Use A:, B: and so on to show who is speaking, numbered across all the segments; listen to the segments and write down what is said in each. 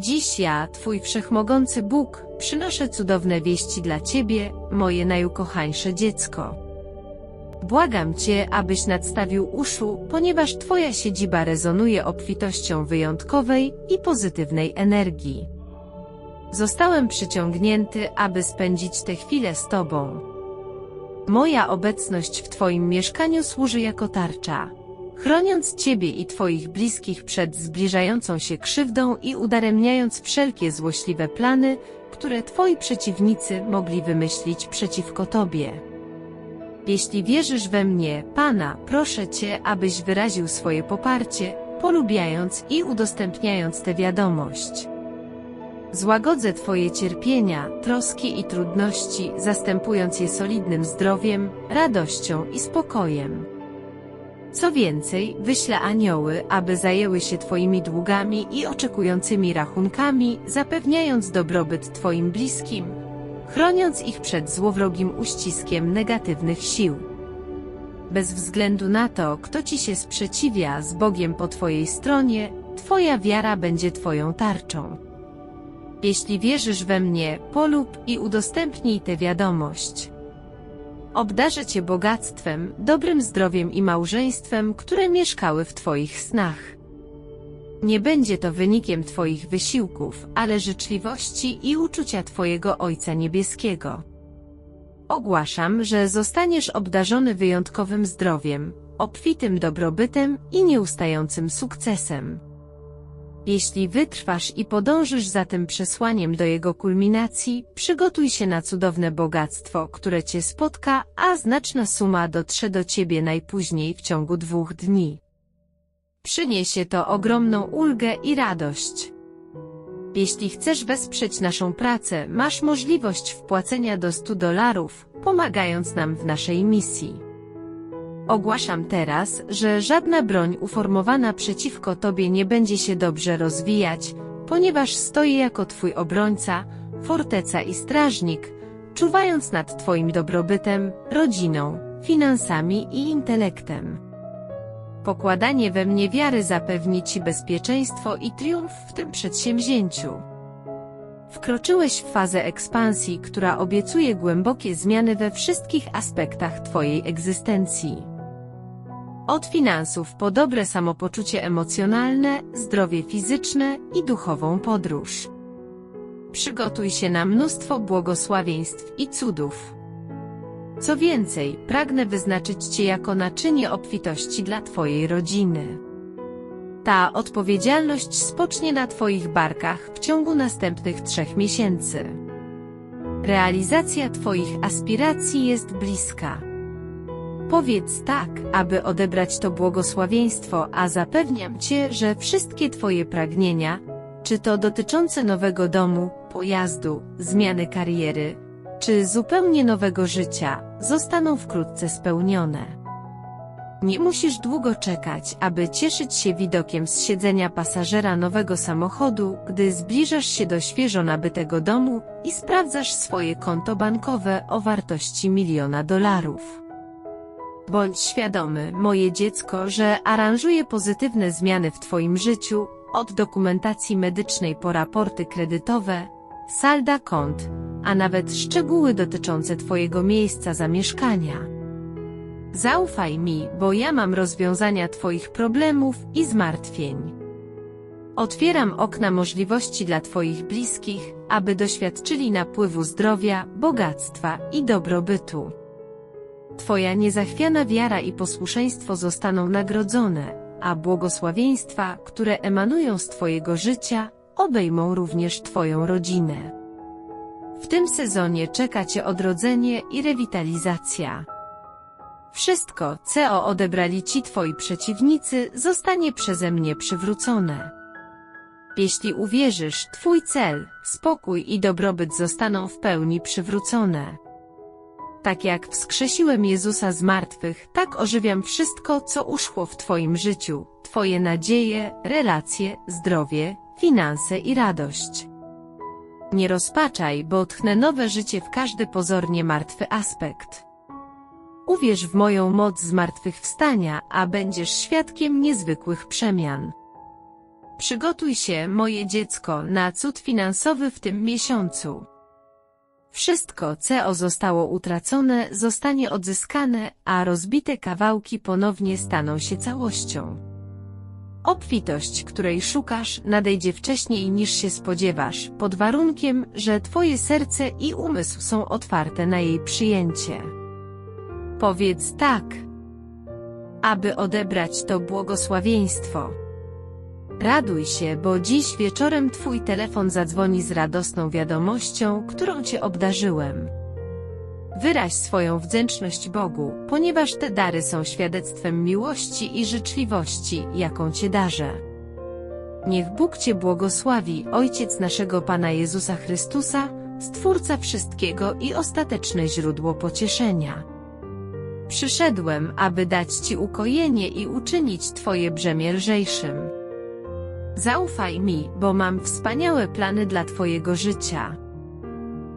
A: Dziś ja, Twój wszechmogący Bóg, przynoszę cudowne wieści dla Ciebie, moje najukochańsze dziecko. Błagam Cię, abyś nadstawił uszu, ponieważ Twoja siedziba rezonuje obfitością wyjątkowej i pozytywnej energii. Zostałem przyciągnięty, aby spędzić te chwile z Tobą. Moja obecność w Twoim mieszkaniu służy jako tarcza, chroniąc Ciebie i Twoich bliskich przed zbliżającą się krzywdą i udaremniając wszelkie złośliwe plany, które Twoi przeciwnicy mogli wymyślić przeciwko Tobie. Jeśli wierzysz we mnie, Pana, proszę Cię, abyś wyraził swoje poparcie, polubiając i udostępniając tę wiadomość. Złagodzę Twoje cierpienia, troski i trudności, zastępując je solidnym zdrowiem, radością i spokojem. Co więcej, wyślę anioły, aby zajęły się Twoimi długami i oczekującymi rachunkami, zapewniając dobrobyt Twoim bliskim, chroniąc ich przed złowrogim uściskiem negatywnych sił. Bez względu na to, kto Ci się sprzeciwia z Bogiem po Twojej stronie, Twoja wiara będzie Twoją tarczą. Jeśli wierzysz we mnie, polub i udostępnij tę wiadomość. Obdarzę Cię bogactwem, dobrym zdrowiem i małżeństwem, które mieszkały w Twoich snach. Nie będzie to wynikiem Twoich wysiłków, ale życzliwości i uczucia Twojego Ojca Niebieskiego. Ogłaszam, że zostaniesz obdarzony wyjątkowym zdrowiem, obfitym dobrobytem i nieustającym sukcesem. Jeśli wytrwasz i podążysz za tym przesłaniem do jego kulminacji, przygotuj się na cudowne bogactwo, które cię spotka, a znaczna suma dotrze do ciebie najpóźniej w ciągu dwóch dni. Przyniesie to ogromną ulgę i radość. Jeśli chcesz wesprzeć naszą pracę, masz możliwość wpłacenia do 100 dolarów, pomagając nam w naszej misji. Ogłaszam teraz, że żadna broń uformowana przeciwko Tobie nie będzie się dobrze rozwijać, ponieważ stoję jako Twój obrońca, forteca i strażnik, czuwając nad Twoim dobrobytem, rodziną, finansami i intelektem. Pokładanie we mnie wiary zapewni Ci bezpieczeństwo i triumf w tym przedsięwzięciu. Wkroczyłeś w fazę ekspansji, która obiecuje głębokie zmiany we wszystkich aspektach Twojej egzystencji. Od finansów po dobre samopoczucie emocjonalne, zdrowie fizyczne i duchową podróż. Przygotuj się na mnóstwo błogosławieństw i cudów. Co więcej, pragnę wyznaczyć Cię jako naczynie obfitości dla Twojej rodziny. Ta odpowiedzialność spocznie na Twoich barkach w ciągu następnych trzech miesięcy. Realizacja Twoich aspiracji jest bliska. Powiedz tak, aby odebrać to błogosławieństwo, a zapewniam Cię, że wszystkie Twoje pragnienia, czy to dotyczące nowego domu, pojazdu, zmiany kariery, czy zupełnie nowego życia, zostaną wkrótce spełnione. Nie musisz długo czekać, aby cieszyć się widokiem z siedzenia pasażera nowego samochodu, gdy zbliżasz się do świeżo nabytego domu i sprawdzasz swoje konto bankowe o wartości miliona dolarów. Bądź świadomy, moje dziecko, że aranżuję pozytywne zmiany w Twoim życiu, od dokumentacji medycznej po raporty kredytowe, salda kont, a nawet szczegóły dotyczące Twojego miejsca zamieszkania. Zaufaj mi, bo ja mam rozwiązania Twoich problemów i zmartwień. Otwieram okna możliwości dla Twoich bliskich, aby doświadczyli napływu zdrowia, bogactwa i dobrobytu. Twoja niezachwiana wiara i posłuszeństwo zostaną nagrodzone, a błogosławieństwa, które emanują z Twojego życia, obejmą również Twoją rodzinę. W tym sezonie czeka Cię odrodzenie i rewitalizacja. Wszystko, co odebrali Ci Twoi przeciwnicy, zostanie przeze mnie przywrócone. Jeśli uwierzysz, Twój cel, spokój i dobrobyt zostaną w pełni przywrócone. Tak jak wskrzesiłem Jezusa z martwych, tak ożywiam wszystko, co uszło w Twoim życiu, Twoje nadzieje, relacje, zdrowie, finanse i radość. Nie rozpaczaj, bo tchnę nowe życie w każdy pozornie martwy aspekt. Uwierz w moją moc zmartwychwstania, a będziesz świadkiem niezwykłych przemian. Przygotuj się, moje dziecko, na cud finansowy w tym miesiącu. Wszystko, co zostało utracone, zostanie odzyskane, a rozbite kawałki ponownie staną się całością. Obfitość, której szukasz, nadejdzie wcześniej niż się spodziewasz, pod warunkiem, że Twoje serce i umysł są otwarte na jej przyjęcie. Powiedz tak, aby odebrać to błogosławieństwo. Raduj się, bo dziś wieczorem Twój telefon zadzwoni z radosną wiadomością, którą Cię obdarzyłem. Wyraź swoją wdzięczność Bogu, ponieważ te dary są świadectwem miłości i życzliwości, jaką Cię darzę. Niech Bóg Cię błogosławi, Ojciec naszego Pana Jezusa Chrystusa, Stwórca wszystkiego i ostateczne źródło pocieszenia. Przyszedłem, aby dać Ci ukojenie i uczynić Twoje brzemię lżejszym. Zaufaj mi, bo mam wspaniałe plany dla Twojego życia.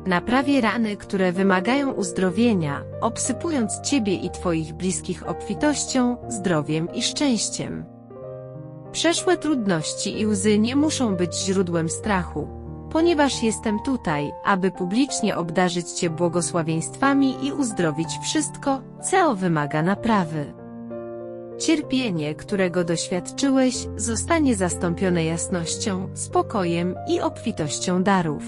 A: Naprawię rany, które wymagają uzdrowienia, obsypując Ciebie i Twoich bliskich obfitością, zdrowiem i szczęściem. Przeszłe trudności i łzy nie muszą być źródłem strachu, ponieważ jestem tutaj, aby publicznie obdarzyć Cię błogosławieństwami i uzdrowić wszystko, co wymaga naprawy. Cierpienie, którego doświadczyłeś, zostanie zastąpione jasnością, spokojem i obfitością darów.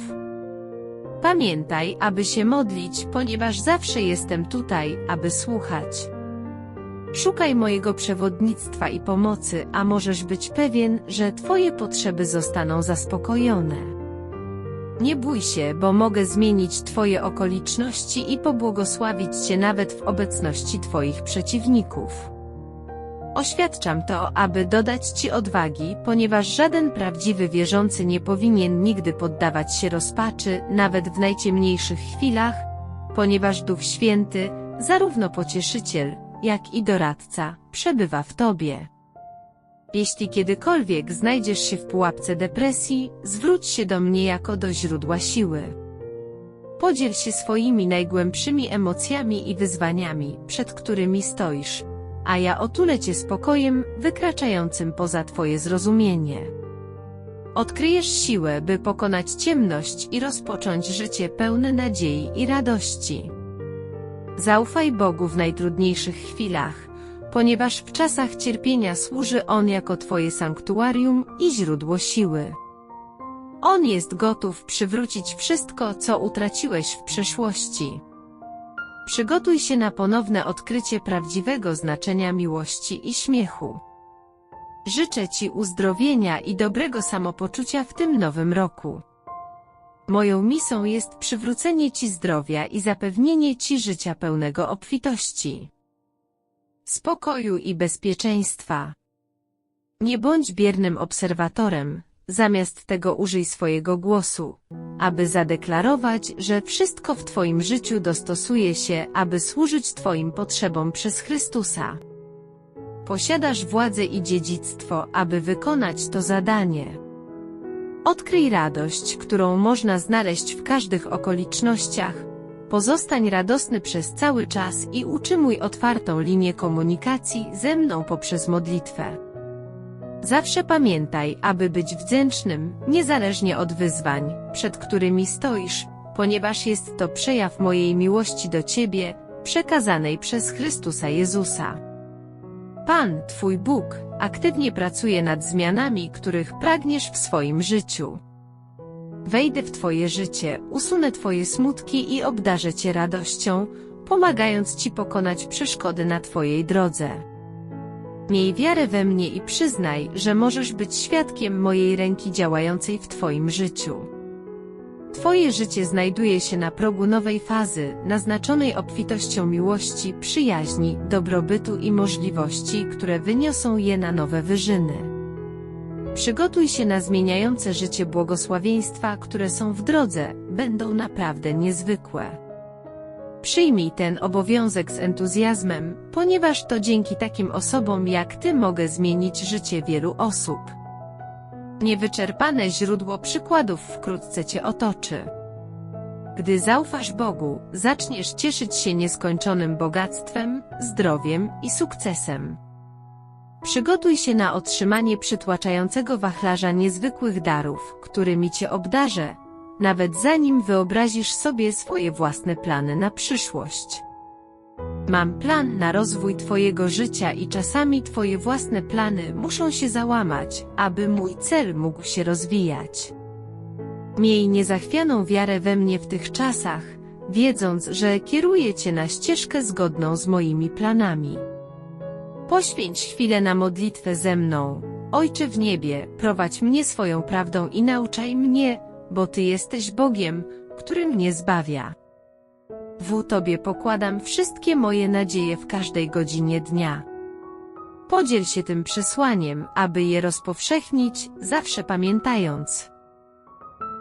A: Pamiętaj, aby się modlić, ponieważ zawsze jestem tutaj, aby słuchać. Szukaj mojego przewodnictwa i pomocy, a możesz być pewien, że Twoje potrzeby zostaną zaspokojone. Nie bój się, bo mogę zmienić Twoje okoliczności i pobłogosławić Cię nawet w obecności Twoich przeciwników. Oświadczam to, aby dodać Ci odwagi, ponieważ żaden prawdziwy wierzący nie powinien nigdy poddawać się rozpaczy, nawet w najciemniejszych chwilach, ponieważ Duch Święty, zarówno pocieszyciel, jak i doradca, przebywa w Tobie. Jeśli kiedykolwiek znajdziesz się w pułapce depresji, zwróć się do mnie jako do źródła siły. Podziel się swoimi najgłębszymi emocjami i wyzwaniami, przed którymi stoisz, a ja otulę Cię spokojem, wykraczającym poza Twoje zrozumienie. Odkryjesz siłę, by pokonać ciemność i rozpocząć życie pełne nadziei i radości. Zaufaj Bogu w najtrudniejszych chwilach, ponieważ w czasach cierpienia służy On jako Twoje sanktuarium i źródło siły. On jest gotów przywrócić wszystko, co utraciłeś w przeszłości. Przygotuj się na ponowne odkrycie prawdziwego znaczenia miłości i śmiechu. Życzę Ci uzdrowienia i dobrego samopoczucia w tym nowym roku. Moją misją jest przywrócenie Ci zdrowia i zapewnienie Ci życia pełnego obfitości, spokoju i bezpieczeństwa. Nie bądź biernym obserwatorem, Zamiast tego użyj swojego głosu, aby zadeklarować, że wszystko w Twoim życiu dostosuje się, aby służyć Twoim potrzebom przez Chrystusa. Posiadasz władzę i dziedzictwo, aby wykonać to zadanie. Odkryj radość, którą można znaleźć w każdych okolicznościach. Pozostań radosny przez cały czas i utrzymuj otwartą linię komunikacji ze mną poprzez modlitwę. Zawsze pamiętaj, aby być wdzięcznym, niezależnie od wyzwań, przed którymi stoisz, ponieważ jest to przejaw mojej miłości do Ciebie, przekazanej przez Chrystusa Jezusa. Pan, Twój Bóg, aktywnie pracuje nad zmianami, których pragniesz w swoim życiu. Wejdę w Twoje życie, usunę Twoje smutki i obdarzę Cię radością, pomagając Ci pokonać przeszkody na Twojej drodze. Miej wiarę we mnie i przyznaj, że możesz być świadkiem mojej ręki działającej w Twoim życiu. Twoje życie znajduje się na progu nowej fazy, naznaczonej obfitością miłości, przyjaźni, dobrobytu i możliwości, które wyniosą je na nowe wyżyny. Przygotuj się na zmieniające życie błogosławieństwa, które są w drodze, będą naprawdę niezwykłe. Przyjmij ten obowiązek z entuzjazmem, ponieważ to dzięki takim osobom jak Ty mogę zmienić życie wielu osób. Niewyczerpane źródło przykładów wkrótce Cię otoczy. Gdy zaufasz Bogu, zaczniesz cieszyć się nieskończonym bogactwem, zdrowiem i sukcesem. Przygotuj się na otrzymanie przytłaczającego wachlarza niezwykłych darów, którymi cię obdarzę, nawet zanim wyobrazisz sobie swoje własne plany na przyszłość. Mam plan na rozwój Twojego życia i czasami Twoje własne plany muszą się załamać, aby mój cel mógł się rozwijać. Miej niezachwianą wiarę we mnie w tych czasach, wiedząc, że kieruję Cię na ścieżkę zgodną z moimi planami. Poświęć chwilę na modlitwę ze mną. Ojcze w niebie, prowadź mnie swoją prawdą i nauczaj mnie, bo Ty jesteś Bogiem, który mnie zbawia. W Tobie pokładam wszystkie moje nadzieje w każdej godzinie dnia. Podziel się tym przesłaniem, aby je rozpowszechnić, zawsze pamiętając,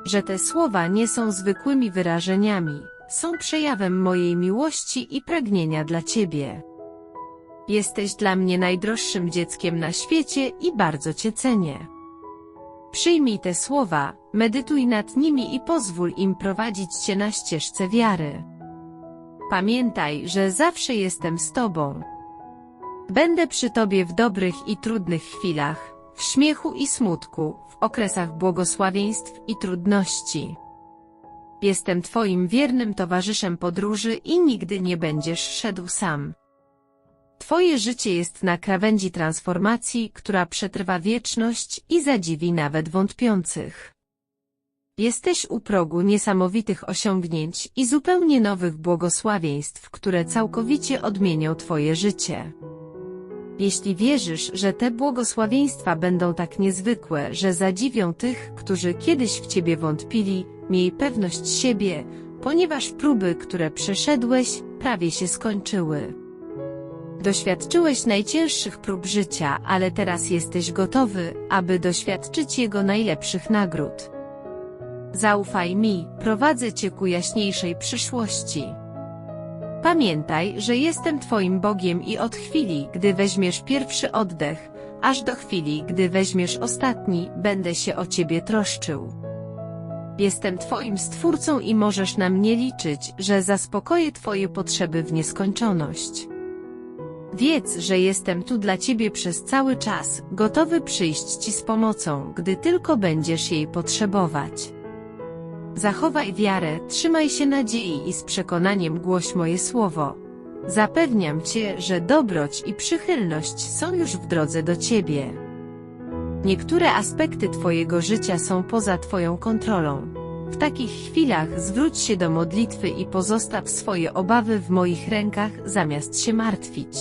A: że te słowa nie są zwykłymi wyrażeniami, są przejawem mojej miłości i pragnienia dla Ciebie. Jesteś dla mnie najdroższym dzieckiem na świecie i bardzo Cię cenię. Przyjmij te słowa, medytuj nad nimi i pozwól im prowadzić Cię na ścieżce wiary. Pamiętaj, że zawsze jestem z Tobą. Będę przy Tobie w dobrych i trudnych chwilach, w śmiechu i smutku, w okresach błogosławieństw i trudności. Jestem Twoim wiernym towarzyszem podróży i nigdy nie będziesz szedł sam. Twoje życie jest na krawędzi transformacji, która przetrwa wieczność i zadziwi nawet wątpiących. Jesteś u progu niesamowitych osiągnięć i zupełnie nowych błogosławieństw, które całkowicie odmienią Twoje życie. Jeśli wierzysz, że te błogosławieństwa będą tak niezwykłe, że zadziwią tych, którzy kiedyś w Ciebie wątpili, miej pewność siebie, ponieważ próby, które przeszedłeś, prawie się skończyły. Doświadczyłeś najcięższych prób życia, ale teraz jesteś gotowy, aby doświadczyć jego najlepszych nagród. Zaufaj mi, prowadzę cię ku jaśniejszej przyszłości. Pamiętaj, że jestem Twoim Bogiem i od chwili, gdy weźmiesz pierwszy oddech, aż do chwili, gdy weźmiesz ostatni, będę się o Ciebie troszczył. Jestem Twoim Stwórcą i możesz na mnie liczyć, że zaspokoję Twoje potrzeby w nieskończoność. Wiedz, że jestem tu dla Ciebie przez cały czas, gotowy przyjść Ci z pomocą, gdy tylko będziesz jej potrzebować. Zachowaj wiarę, trzymaj się nadziei i z przekonaniem głoś moje słowo. Zapewniam Cię, że dobroć i przychylność są już w drodze do Ciebie. Niektóre aspekty Twojego życia są poza Twoją kontrolą. W takich chwilach zwróć się do modlitwy i pozostaw swoje obawy w moich rękach, zamiast się martwić.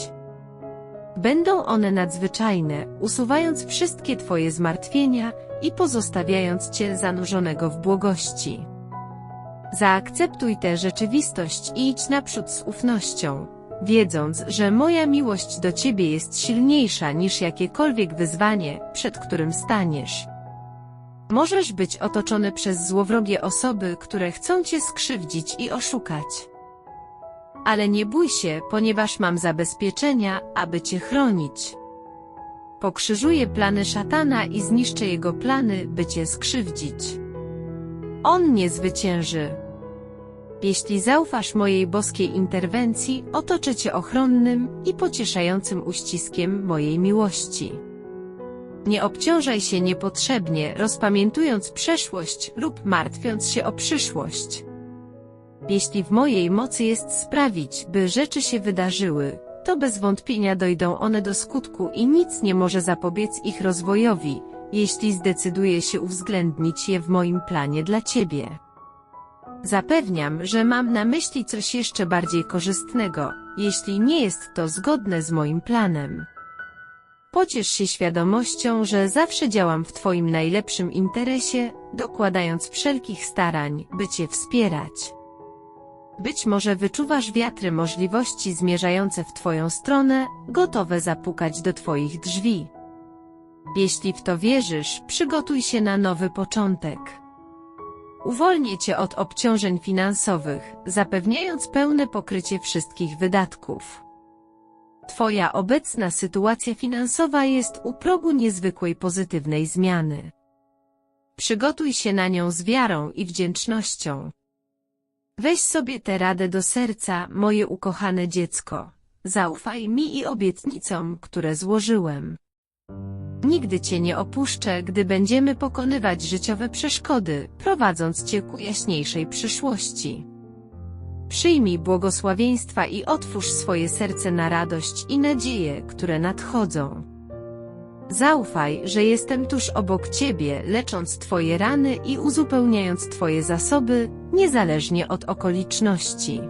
A: Będą one nadzwyczajne, usuwając wszystkie Twoje zmartwienia i pozostawiając Cię zanurzonego w błogości. Zaakceptuj tę rzeczywistość i idź naprzód z ufnością, wiedząc, że moja miłość do Ciebie jest silniejsza niż jakiekolwiek wyzwanie, przed którym staniesz. Możesz być otoczony przez złowrogie osoby, które chcą Cię skrzywdzić i oszukać. Ale nie bój się, ponieważ mam zabezpieczenia, aby Cię chronić. Pokrzyżuję plany szatana i zniszczę jego plany, by Cię skrzywdzić. On nie zwycięży. Jeśli zaufasz mojej boskiej interwencji, otoczę Cię ochronnym i pocieszającym uściskiem mojej miłości. Nie obciążaj się niepotrzebnie, rozpamiętując przeszłość lub martwiąc się o przyszłość. Jeśli w mojej mocy jest sprawić, by rzeczy się wydarzyły, to bez wątpienia dojdą one do skutku i nic nie może zapobiec ich rozwojowi, jeśli zdecyduję się uwzględnić je w moim planie dla Ciebie. Zapewniam, że mam na myśli coś jeszcze bardziej korzystnego, jeśli nie jest to zgodne z moim planem. Pociesz się świadomością, że zawsze działam w Twoim najlepszym interesie, dokładając wszelkich starań, by Cię wspierać. Być może wyczuwasz wiatry możliwości zmierzające w Twoją stronę, gotowe zapukać do Twoich drzwi. Jeśli w to wierzysz, przygotuj się na nowy początek. Uwolnię Cię od obciążeń finansowych, zapewniając pełne pokrycie wszystkich wydatków. Twoja obecna sytuacja finansowa jest u progu niezwykłej pozytywnej zmiany. Przygotuj się na nią z wiarą i wdzięcznością. Weź sobie tę radę do serca, moje ukochane dziecko. Zaufaj mi i obietnicom, które złożyłem. Nigdy Cię nie opuszczę, gdy będziemy pokonywać życiowe przeszkody, prowadząc Cię ku jaśniejszej przyszłości. Przyjmij błogosławieństwa i otwórz swoje serce na radość i nadzieję, które nadchodzą. Zaufaj, że jestem tuż obok Ciebie, lecząc Twoje rany i uzupełniając Twoje zasoby, niezależnie od okoliczności.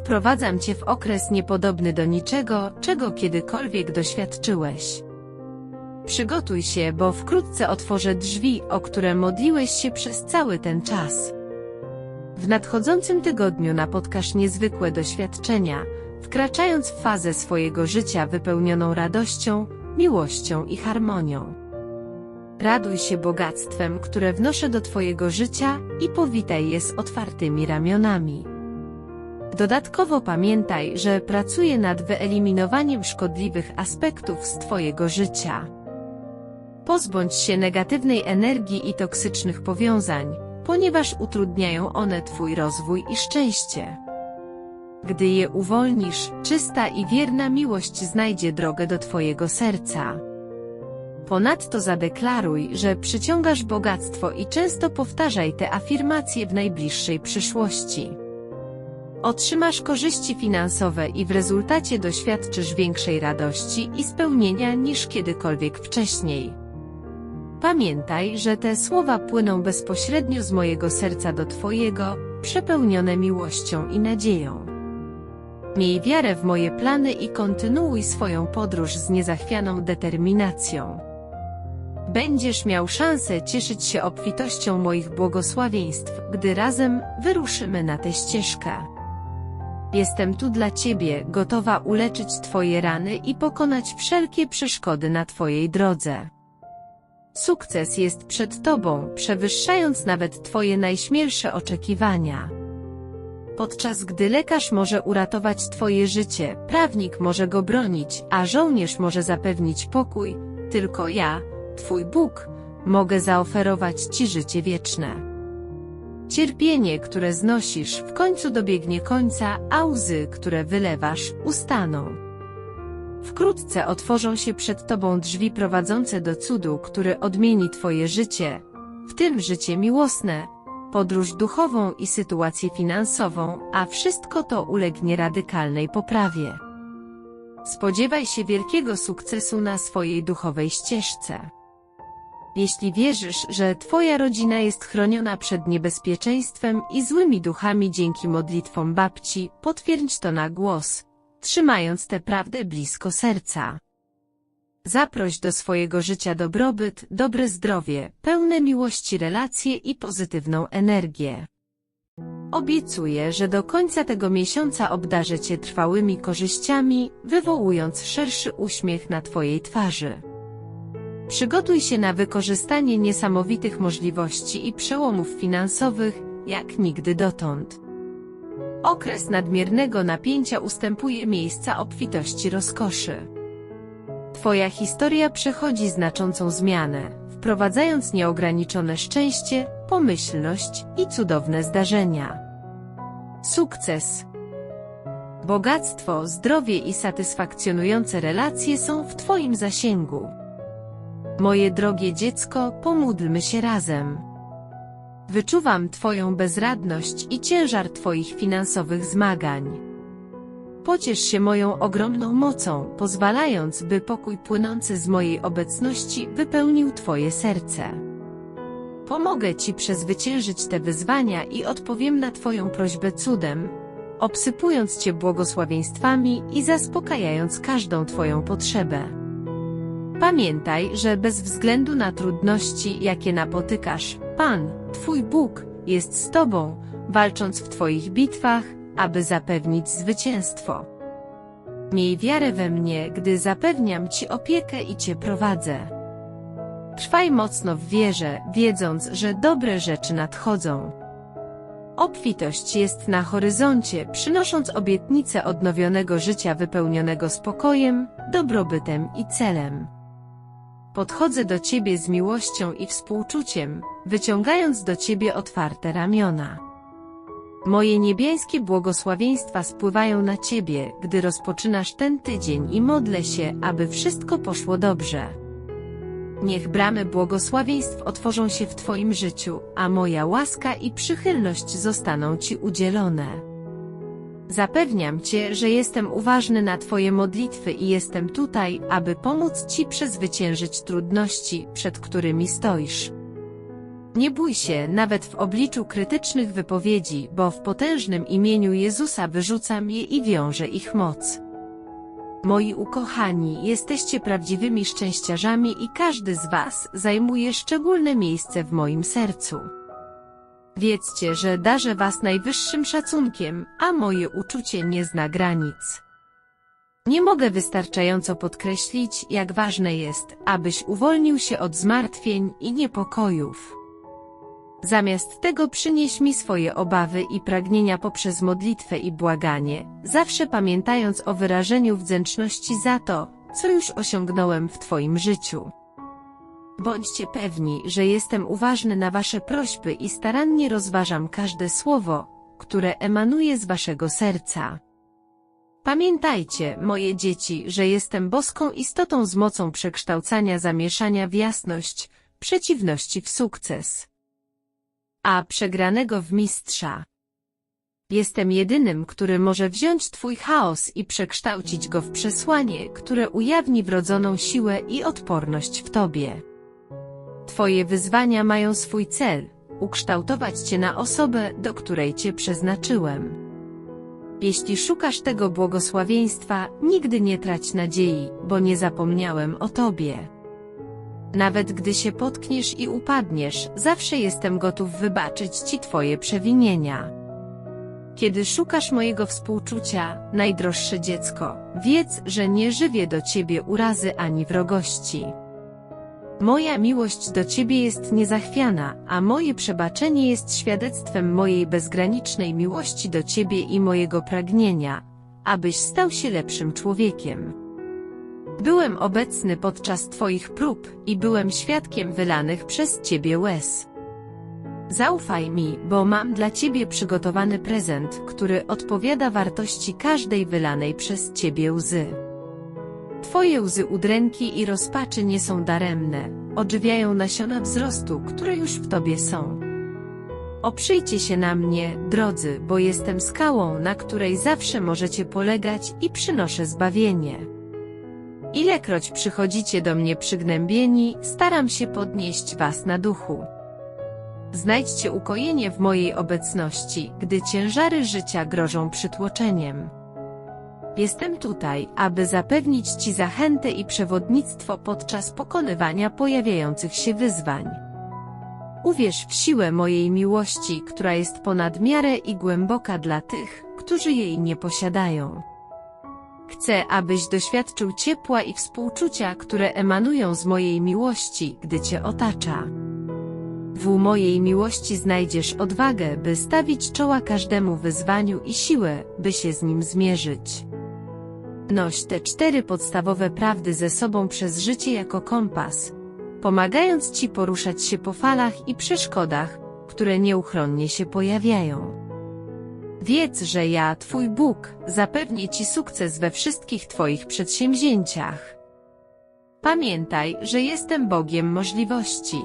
A: Wprowadzam Cię w okres niepodobny do niczego, czego kiedykolwiek doświadczyłeś. Przygotuj się, bo wkrótce otworzę drzwi, o które modliłeś się przez cały ten czas. W nadchodzącym tygodniu napotkasz niezwykłe doświadczenia, wkraczając w fazę swojego życia wypełnioną radością, miłością i harmonią. Raduj się bogactwem, które wnoszę do Twojego życia i powitaj je z otwartymi ramionami. Dodatkowo pamiętaj, że pracuję nad wyeliminowaniem szkodliwych aspektów z Twojego życia. Pozbądź się negatywnej energii i toksycznych powiązań, ponieważ utrudniają one Twój rozwój i szczęście. Gdy je uwolnisz, czysta i wierna miłość znajdzie drogę do Twojego serca. Ponadto zadeklaruj, że przyciągasz bogactwo i często powtarzaj te afirmacje w najbliższej przyszłości. Otrzymasz korzyści finansowe i w rezultacie doświadczysz większej radości i spełnienia niż kiedykolwiek wcześniej. Pamiętaj, że te słowa płyną bezpośrednio z mojego serca do Twojego, przepełnione miłością i nadzieją. Miej wiarę w moje plany i kontynuuj swoją podróż z niezachwianą determinacją. Będziesz miał szansę cieszyć się obfitością moich błogosławieństw, gdy razem wyruszymy na tę ścieżkę. Jestem tu dla Ciebie, gotowa uleczyć Twoje rany i pokonać wszelkie przeszkody na Twojej drodze. Sukces jest przed Tobą, przewyższając nawet Twoje najśmielsze oczekiwania. Podczas gdy lekarz może uratować Twoje życie, prawnik może go bronić, a żołnierz może zapewnić pokój, tylko ja, Twój Bóg, mogę zaoferować Ci życie wieczne. Cierpienie, które znosisz, w końcu dobiegnie końca, a łzy, które wylewasz, ustaną. Wkrótce otworzą się przed Tobą drzwi prowadzące do cudu, który odmieni Twoje życie, w tym życie miłosne, podróż duchową i sytuację finansową, a wszystko to ulegnie radykalnej poprawie. Spodziewaj się wielkiego sukcesu na swojej duchowej ścieżce. Jeśli wierzysz, że Twoja rodzina jest chroniona przed niebezpieczeństwem i złymi duchami dzięki modlitwom babci, potwierdź to na głos, trzymając tę prawdę blisko serca. Zaproś do swojego życia dobrobyt, dobre zdrowie, pełne miłości relacje i pozytywną energię. Obiecuję, że do końca tego miesiąca obdarzę Cię trwałymi korzyściami, wywołując szerszy uśmiech na Twojej twarzy. Przygotuj się na wykorzystanie niesamowitych możliwości i przełomów finansowych, jak nigdy dotąd. Okres nadmiernego napięcia ustępuje miejsca obfitości rozkoszy. Twoja historia przechodzi znaczącą zmianę, wprowadzając nieograniczone szczęście, pomyślność i cudowne zdarzenia. Sukces Bogactwo, zdrowie i satysfakcjonujące relacje są w Twoim zasięgu. Moje drogie dziecko, pomódlmy się razem. Wyczuwam Twoją bezradność i ciężar Twoich finansowych zmagań. Pociesz się moją ogromną mocą, pozwalając, by pokój płynący z mojej obecności wypełnił Twoje serce. Pomogę Ci przezwyciężyć te wyzwania i odpowiem na Twoją prośbę cudem, obsypując Cię błogosławieństwami i zaspokajając każdą Twoją potrzebę. Pamiętaj, że bez względu na trudności, jakie napotykasz, Pan, Twój Bóg, jest z Tobą, walcząc w Twoich bitwach, aby zapewnić zwycięstwo. Miej wiarę we mnie, gdy zapewniam Ci opiekę i Cię prowadzę. Trwaj mocno w wierze, wiedząc, że dobre rzeczy nadchodzą. Obfitość jest na horyzoncie, przynosząc obietnicę odnowionego życia wypełnionego spokojem, dobrobytem i celem. Podchodzę do Ciebie z miłością i współczuciem, wyciągając do Ciebie otwarte ramiona. Moje niebiańskie błogosławieństwa spływają na Ciebie, gdy rozpoczynasz ten tydzień i modlę się, aby wszystko poszło dobrze. Niech bramy błogosławieństw otworzą się w Twoim życiu, a moja łaska i przychylność zostaną Ci udzielone. Zapewniam Cię, że jestem uważny na Twoje modlitwy i jestem tutaj, aby pomóc Ci przezwyciężyć trudności, przed którymi stoisz. Nie bój się nawet w obliczu krytycznych wypowiedzi, bo w potężnym imieniu Jezusa wyrzucam je i wiążę ich moc. Moi ukochani, jesteście prawdziwymi szczęściarzami i każdy z Was zajmuje szczególne miejsce w moim sercu. Wiedzcie, że darzę Was najwyższym szacunkiem, a moje uczucie nie zna granic. Nie mogę wystarczająco podkreślić, jak ważne jest, abyś uwolnił się od zmartwień i niepokojów. Zamiast tego przynieś mi swoje obawy i pragnienia poprzez modlitwę i błaganie, zawsze pamiętając o wyrażeniu wdzięczności za to, co już osiągnąłem w Twoim życiu. Bądźcie pewni, że jestem uważny na Wasze prośby i starannie rozważam każde słowo, które emanuje z Waszego serca. Pamiętajcie, moje dzieci, że jestem boską istotą z mocą przekształcania zamieszania w jasność, przeciwności w sukces a przegranego w mistrza. Jestem jedynym, który może wziąć Twój chaos i przekształcić go w przesłanie, które ujawni wrodzoną siłę i odporność w Tobie. Twoje wyzwania mają swój cel, ukształtować Cię na osobę, do której Cię przeznaczyłem. Jeśli szukasz tego błogosławieństwa, nigdy nie trać nadziei, bo nie zapomniałem o Tobie. Nawet gdy się potkniesz i upadniesz, zawsze jestem gotów wybaczyć Ci Twoje przewinienia. Kiedy szukasz mojego współczucia, najdroższe dziecko, wiedz, że nie żywię do Ciebie urazy ani wrogości. Moja miłość do Ciebie jest niezachwiana, a moje przebaczenie jest świadectwem mojej bezgranicznej miłości do Ciebie i mojego pragnienia, abyś stał się lepszym człowiekiem. Byłem obecny podczas Twoich prób i byłem świadkiem wylanych przez Ciebie łez. Zaufaj mi, bo mam dla Ciebie przygotowany prezent, który odpowiada wartości każdej wylanej przez Ciebie łzy. Twoje łzy udręki i rozpaczy nie są daremne, odżywiają nasiona wzrostu, które już w Tobie są. Oprzyjcie się na mnie, drodzy, bo jestem skałą, na której zawsze możecie polegać i przynoszę zbawienie. Ilekroć przychodzicie do mnie przygnębieni, staram się podnieść was na duchu. Znajdźcie ukojenie w mojej obecności, gdy ciężary życia grożą przytłoczeniem. Jestem tutaj, aby zapewnić Ci zachętę i przewodnictwo podczas pokonywania pojawiających się wyzwań. Uwierz w siłę mojej miłości, która jest ponad miarę i głęboka dla tych, którzy jej nie posiadają. Chcę, abyś doświadczył ciepła i współczucia, które emanują z mojej miłości, gdy Cię otacza. W mojej miłości znajdziesz odwagę, by stawić czoła każdemu wyzwaniu i siłę, by się z nim zmierzyć. Noś te cztery podstawowe prawdy ze sobą przez życie jako kompas, pomagając Ci poruszać się po falach i przeszkodach, które nieuchronnie się pojawiają. Wiedz, że ja, Twój Bóg, zapewnię Ci sukces we wszystkich Twoich przedsięwzięciach. Pamiętaj, że jestem Bogiem możliwości.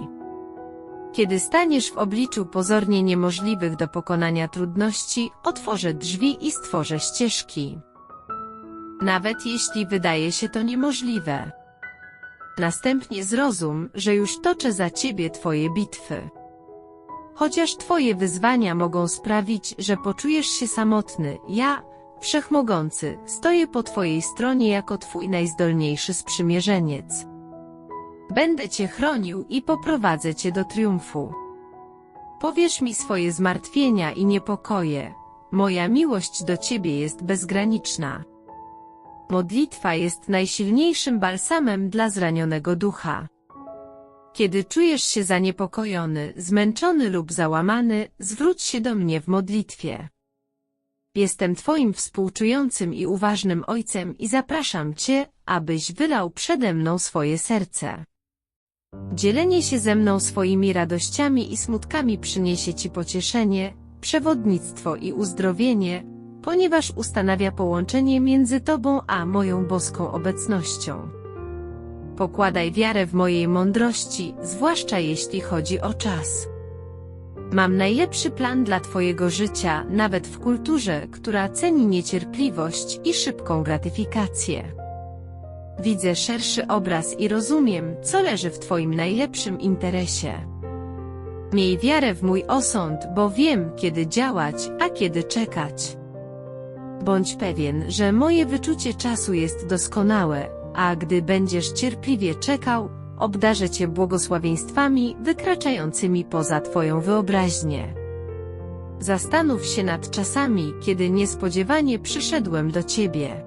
A: Kiedy staniesz w obliczu pozornie niemożliwych do pokonania trudności, otworzę drzwi i stworzę ścieżki. Nawet jeśli wydaje się to niemożliwe. Następnie zrozum, że już toczę za Ciebie Twoje bitwy. Chociaż Twoje wyzwania mogą sprawić, że poczujesz się samotny, ja, Wszechmogący, stoję po Twojej stronie jako Twój najzdolniejszy sprzymierzeniec. Będę Cię chronił i poprowadzę Cię do triumfu. Powiesz mi swoje zmartwienia i niepokoje. Moja miłość do Ciebie jest bezgraniczna. Modlitwa jest najsilniejszym balsamem dla zranionego ducha. Kiedy czujesz się zaniepokojony, zmęczony lub załamany, zwróć się do mnie w modlitwie. Jestem Twoim współczującym i uważnym Ojcem i zapraszam Cię, abyś wylał przede mną swoje serce. Dzielenie się ze mną swoimi radościami i smutkami przyniesie Ci pocieszenie, przewodnictwo i uzdrowienie, ponieważ ustanawia połączenie między Tobą a moją boską obecnością. Pokładaj wiarę w mojej mądrości, zwłaszcza jeśli chodzi o czas. Mam najlepszy plan dla Twojego życia, nawet w kulturze, która ceni niecierpliwość i szybką gratyfikację. Widzę szerszy obraz i rozumiem, co leży w Twoim najlepszym interesie. Miej wiarę w mój osąd, bo wiem, kiedy działać, a kiedy czekać. Bądź pewien, że moje wyczucie czasu jest doskonałe, a gdy będziesz cierpliwie czekał, obdarzę Cię błogosławieństwami wykraczającymi poza Twoją wyobraźnię. Zastanów się nad czasami, kiedy niespodziewanie przyszedłem do Ciebie.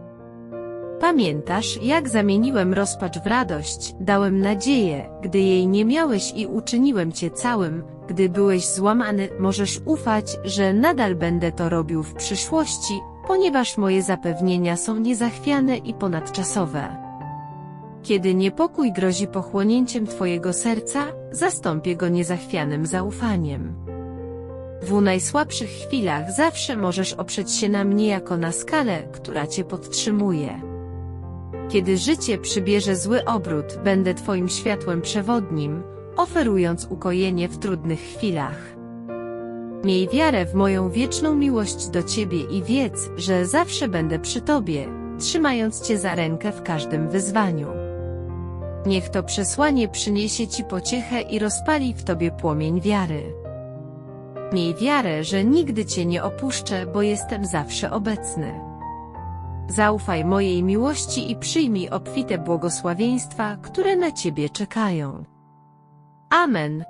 A: Pamiętasz, jak zamieniłem rozpacz w radość, dałem nadzieję, gdy jej nie miałeś i uczyniłem Cię całym, gdy byłeś złamany, możesz ufać, że nadal będę to robił w przyszłości, ponieważ moje zapewnienia są niezachwiane i ponadczasowe. Kiedy niepokój grozi pochłonięciem Twojego serca, zastąpię go niezachwianym zaufaniem. W najsłabszych chwilach zawsze możesz oprzeć się na mnie jako na skalę, która Cię podtrzymuje. Kiedy życie przybierze zły obrót, będę Twoim światłem przewodnim, oferując ukojenie w trudnych chwilach. Miej wiarę w moją wieczną miłość do Ciebie i wiedz, że zawsze będę przy Tobie, trzymając Cię za rękę w każdym wyzwaniu. Niech to przesłanie przyniesie Ci pociechę i rozpali w Tobie płomień wiary. Miej wiarę, że nigdy Cię nie opuszczę, bo jestem zawsze obecny. Zaufaj mojej miłości i przyjmij obfite błogosławieństwa, które na Ciebie czekają. Amen.